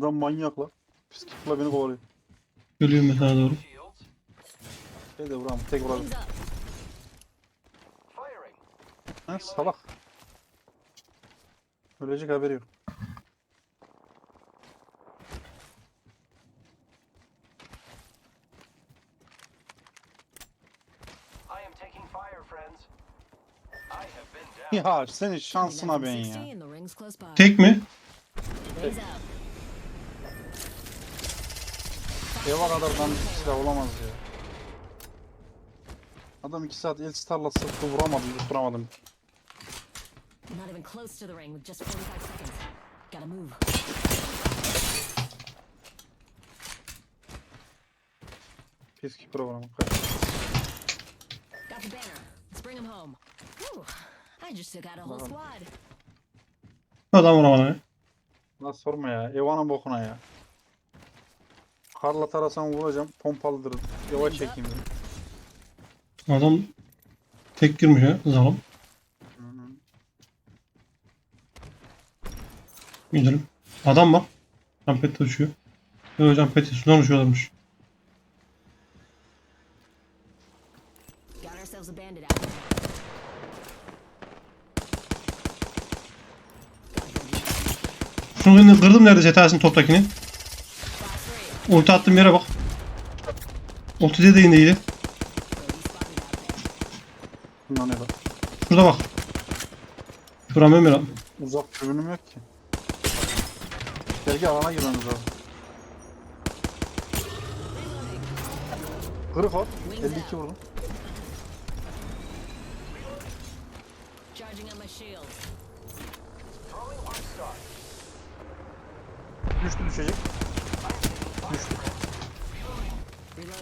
Adam manyak la. Psikikla beni kovalıyor. Geliyorum ben sana doğru. Şey de vuram. Tek. Firing. Ha salak. Ölecek haberi yok. Ya senin şansına ben ya. 1160 and the ring's close by. Tek mi? Wings up. Eva kadar dandik silah olamaz ya. Adam 2 saat el starla sıktı vuramadım, tutturamadım. Not even close to the ring with just 45 seconds. Gotta move. Piski programı. Got the banner. Let's bring him home. Whew. I just took out a whole squad. Adam vuramadı ya. Lan sorma ya. Eva'nın bokuna ya. Karla tarasan vuracağım. Pompalıdır. Yavaş çekeyim dedim. Adam tek girmiş ya zalim. Gidelim. Adam bak. Campette uçuyor. Yok Campette sudan uçuyorlarmış. Got ourselves a bandit out. Şunu kırdım neredeyse Tahsin toptakini. Ulti attığım yere bak. Ulti de iyiydi. Bundan ne bak. Şurada bak. Vuramıyorum ya. Uzak türbünüm yok ki. Belki alana girmemiz lazım. Kırık o. 52 vurdum. Düştü düşecek. Düştü.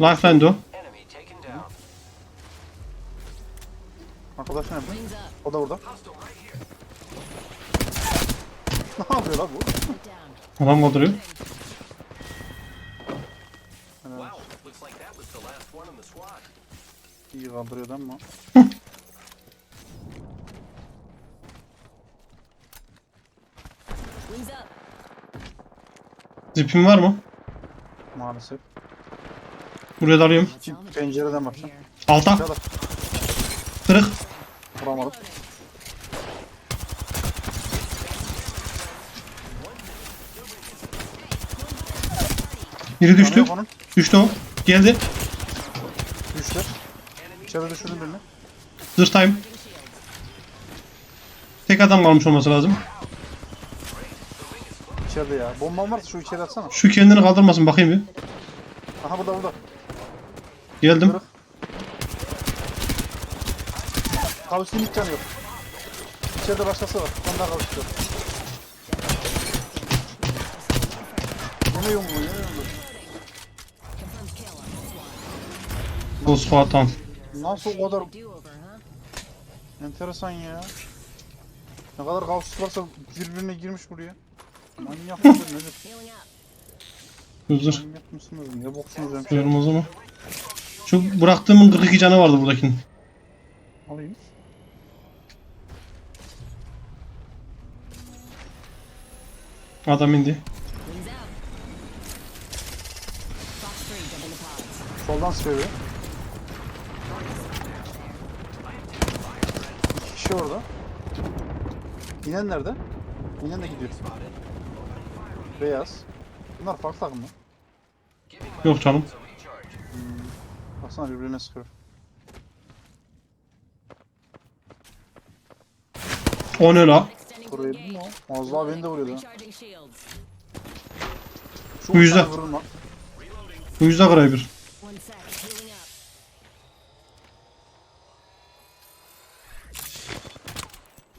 Lifeline de o. Enemy taken down. Arkadaş nerede? O da burada. Ne yapıyor lan bu? Adam kaldırıyor. İyi kaldırıyordu ama. Zipim var mı? Maalesef. Buraya dalıyorum. Pencereden bakacağım. Alta. Aşağıda. Kırık. Vuramadım. Biri düştü. Onun. Düştü o. Geldi. Düştü. İçeri düşürdüm birini. Zırh time. Tek adam kalmış olması lazım. İçeride ya. Bombam varsa şu içeri atsana. Şu kendini kaldırmasın bakayım bir. Aha burada burada. Geldim. Kırık. Kavuştuğun hiç canı yok. İçeride başkası var. Ondan kavuştu. Yine yumruğu, yumruğu. Squat tamam. Nasıl o kadar enteresan ya. Ne kadar varsa birbirine girmiş buraya. Manyak? Healing up. Zırh. Manyak mısınız? Ne boksunuz hemşire? Diyorum o zaman. Şu bıraktığımın 42 canı vardı buradakinin. Alayım. Adam indi. Wings out. Fox 3 jumping the pods. Soldan sıkıyor biri. İki kişi orada. İnen nerede? İnen de gidiyor. Beyaz. Bunlar farklı takım mı? Yok canım. recharge. Baksana birbirine sıkıyor. O ne la? Burayı engage. mı o? Daha beni de vuruyordu. ha. Şu Bu yüzden. uçtan vurun lan. Bu yüzde kırayı bir. One sec. Healing up.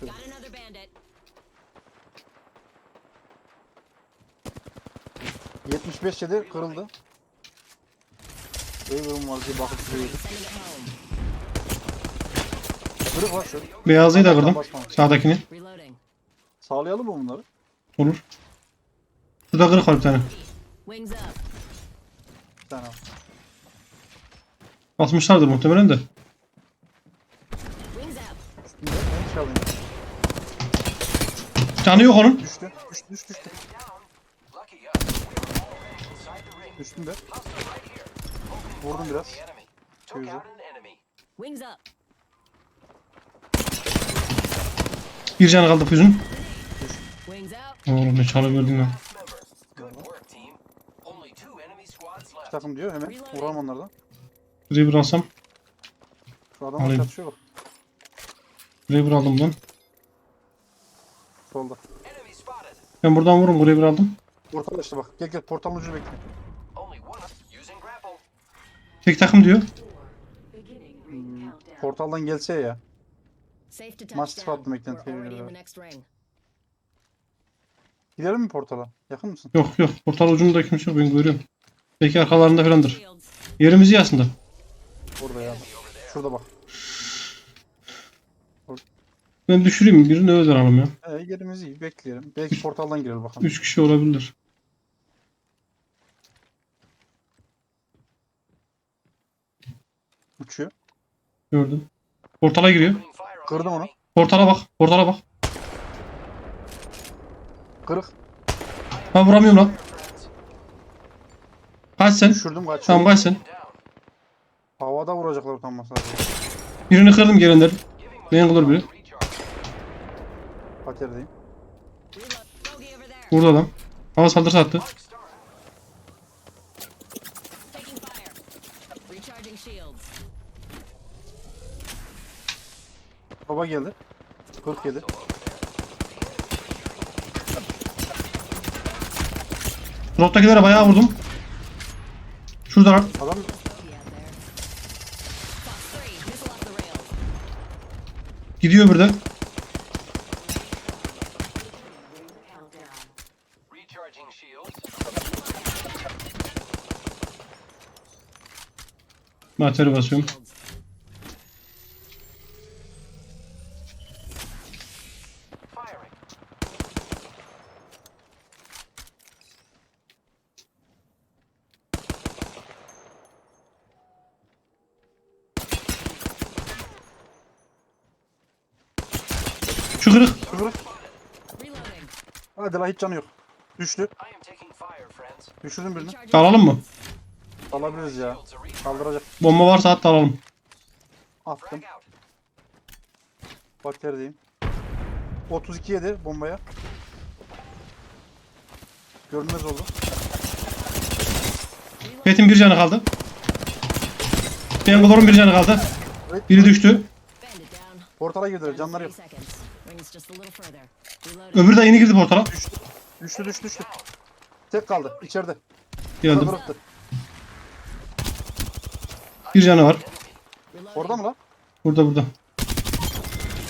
Got another bandit. 75 yedi kırıldı. İyi durum var diye bakıp home. Kırık var şu. Beyazlıyı da kırdım. Sağdakini. Reloading. Sağlayalım mı bunları? Olur. Şurada kırık var bir tane. Wings up. Bir tane al. Basmışlardır muhtemelen de. Wings up. Bir de ben çalayım. Canı yok onun. Düştü. Düştü düştü düştü. Lucky us. Düştüm de. Hostile right here. Vurdum biraz. Çevirdim. Wings up. Bir canı kaldı füzün. Wings out. Oğlum ne çalı gördün lan. İki takım diyor hemen. Vuralım onlardan. Reaper alsam. Şu adamlar Alayım. çatışıyor bak. Reaper aldım ben. Solda. Ben buradan vururum. Reaper aldım. Ortada işte bak. Gel gel portalın ucunu bekle. Tek takım diyor. Portaldan gelse ya. Master attım eklenti ring. Gidelim mi portala? Yakın mısın? Yok yok. Portal ucunda kimse yok. Ben görüyorum. Belki arkalarında falandır. Yerimiz iyi aslında. Orada ya. Şurada bak. Ben düşüreyim. Birini öldürelim ya. Ee, yerimiz iyi. Bekleyelim. Belki portaldan girelim bakalım. 3 kişi olabilir. Uçuyor. Gördüm. Portala giriyor. Kırdım onu. Portala bak. Portala bak. Kırık. Ben vuramıyorum lan. Kaç sen? Düşürdüm kaç. Tamam kaç sen? Havada vuracaklar utanmasa. Birini kırdım gelenler. Giving Ben kılır biri. Paterdeyim. Burada adam. Hava saldırısı attı. Baba geldi. 47. Drop'takilere bayağı vurdum. Şurada Adam Bogey out there. Fox 3. Missile off the rails. gidiyor bir de. Recharging shields. Materyal basıyorum. Shields. Firing. Şu kırık. kırık. Reloading. Hadi la hiç canı yok. Düştü. Düşürdüm birini. Alalım mı? Alabiliriz ya. Kaldıracak. Bomba varsa hatta alalım. Attım. Out. Paterdeyim. 32 yedi bombaya. Görünmez oldu. Pet'in bir canı kaldı. Bangalore'un bir canı kaldı. Biri düştü. Portala girdiler. Canları 30 yok. Öbürü de yeni girdi portala. Düştü. Düştü düştü düştü. Tek kaldı. içeride. Geldim. Kırıktı. Bir canı var. Orada mı lan? Burada burada.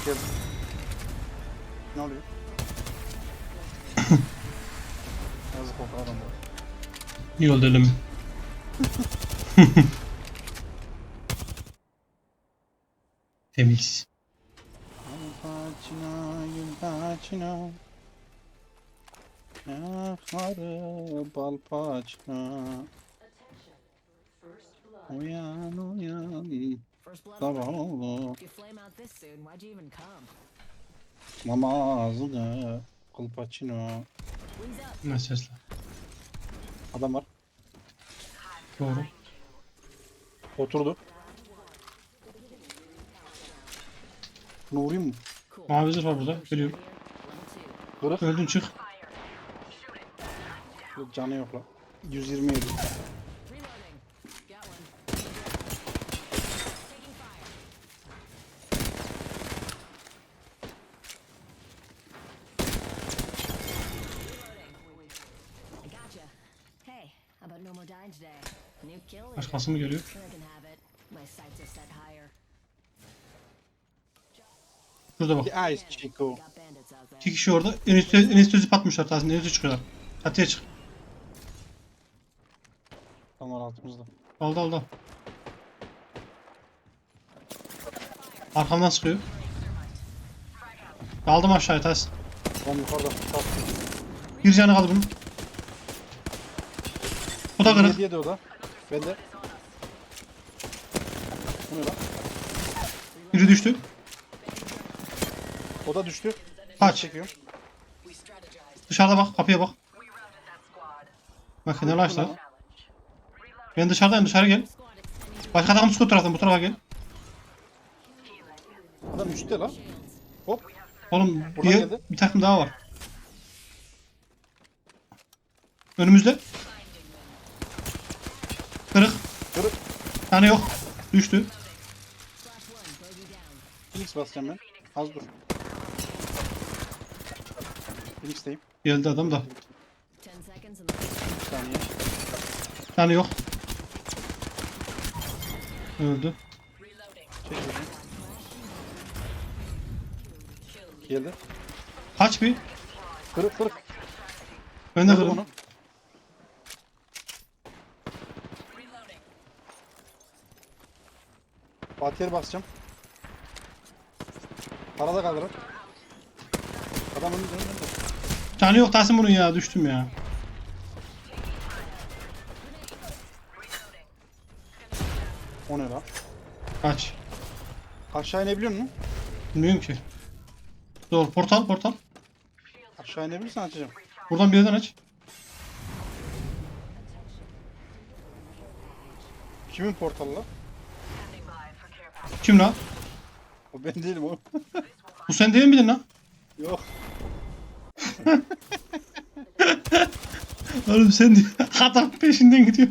Gel. Ne oluyor? Yazık oldu adam. İyi oldu elim. Temiz. Yılbaçına. Yakarı bal paçına. Uyan uyan. Sabah oldu. Namazını. Kıl up. Ne sesle. Adam var. Doğru. Oturdu. Bunu vurayım mı? Mavi zırh var burada. Geliyorum. Level 2. Kırık. Öldün çık. Yok, Canı yok lan. 127. Reloading. Got one. Taking fire. Reloading. I gotcha. Hey, how about no more dying today? New kill leader. Başkası mı higher. Şurada bak. Ice Chico. İki kişi orada. En üstte, en üstte zip atmışlar. Tahsin en çıkıyorlar. Çatıya çık. Tam var altımızda. Aldı aldı. Arkamdan sıkıyor. Aldım aşağıya Tahsin. Tam yukarıda. Tam. Bir canı kaldı bunun. O da kırık. 27 o da. Ben de. Bu ne lan? Biri düştü. O da düştü. Kaç. Dışarıda bak. Kapıya bak. Makine açtılar. Ben dışarıdayım dışarı gel. Başka takım sıkıyor taraftan bu tarafa gel. Adam üstte lan. Hop. Oğlum Buradan bir, geldi. bir takım daha var. Önümüzde. Kırık. Kırık. Tane yok. Düştü. Phoenix basacağım ben. Az dur. Phoenix'teyim. Geldi adam da. Bir saniye. Tane yok. Öldü. Çek şunu. Geldi. Kaç bir. Kırık kırık. Ben de Vurdum kırdım. onu. Fatih'e basacağım. Parada kaldırır. Adam önünde önünde. Tane yok Tahsin bunun ya. Düştüm ya. O ne lan? Kaç. Aşağı inebiliyor musun? Bilmiyorum ki. Doğru. Portal portal. Aşağı inebilirsen açacağım. Buradan bir yerden aç. Kimin portalı lan? Kim lan? O ben değilim o. Bu sen değil miydin lan? Yok. Oğlum sen. Adam peşinden gidiyor.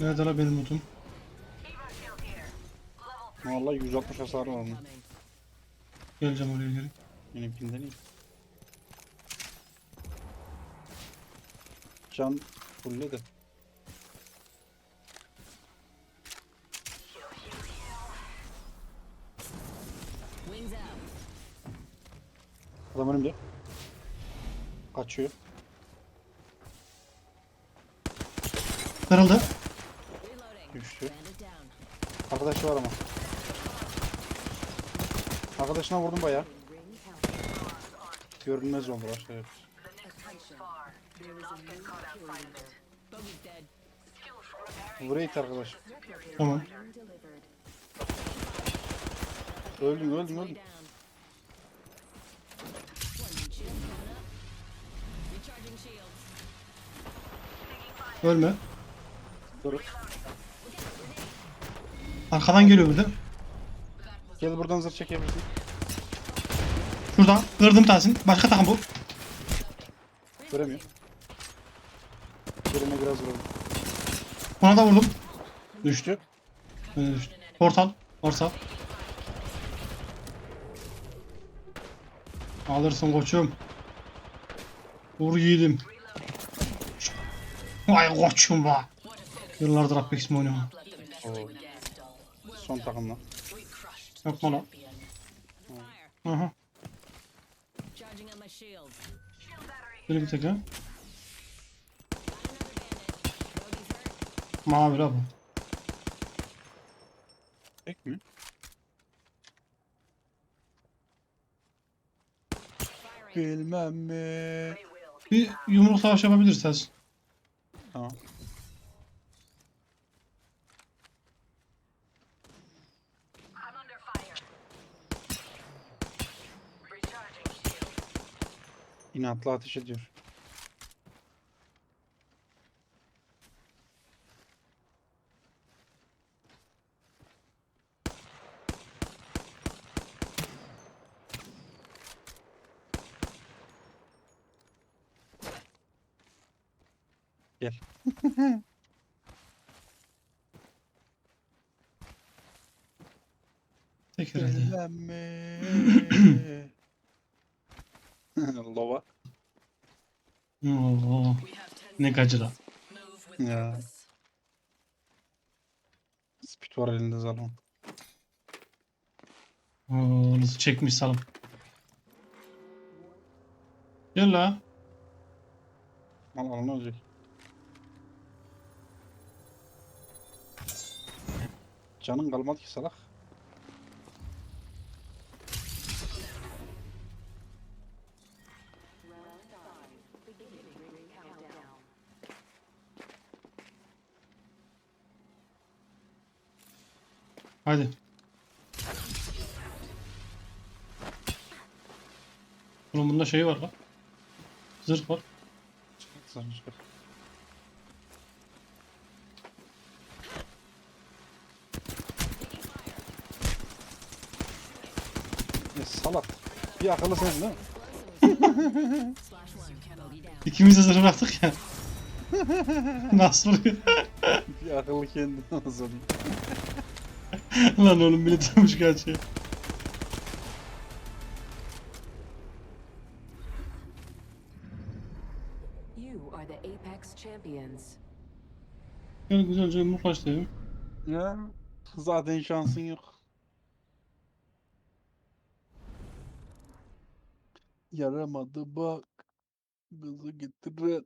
Nerede la benim notum? Vallahi 160 hasarı var coming. Geleceğim oraya geri. Benimkinden iyi. Can fulle de. Adam önümde. Kaçıyor. Kırıldı. Düştü. Arkadaşı var ama. Arkadaşına vurdum bayağı. Görünmez oldular. Evet. Buraya it arkadaş. Tamam. Öldüm öldüm Way Ölme. Dur. Arkadan geliyor bir de. Gel buradan zırh çekebilirsin. Şuradan. Kırdım Tahsin. Başka takım bu. Göremiyorum. Yerine biraz vurdum. Ona da vurdum. Düştü. Öyle düştü. Portal. Portal. Alırsın koçum. Vur yiğidim. Vay koçum be. Yıllardır Apex mi oynuyorum? Son takımla. Yok mu lan? My shields. Böyle bir tekrar. Mavi la bu. Tek mi? Bilmem mi. Bir yumruk savaş yapabilirsiniz. Tamam. İnatla ateş ediyor. Gel. Tek herhalde. Bilmem mi. Lova. Oo. Ne gacı la. Ya. Spit var elinde zaten. Oo, nasıl çekmiş salım. Gel la. Mal alın olacak. Canın kalmadı ki salak. Hadi. Bunun bunda şey var lan. Zırh var. Sen çıkar. Salak. Bir akıllı sensin değil mi? İkimiz de zırh bıraktık ya. Nasıl vuruyor? Bir akıllı kendini anasını. Lan oğlum bile tanımış gerçeği. You are the Apex champions. Gel güzelce yumruk. Ya zaten şansın yok. Yaramadı bak. Kızı getiren.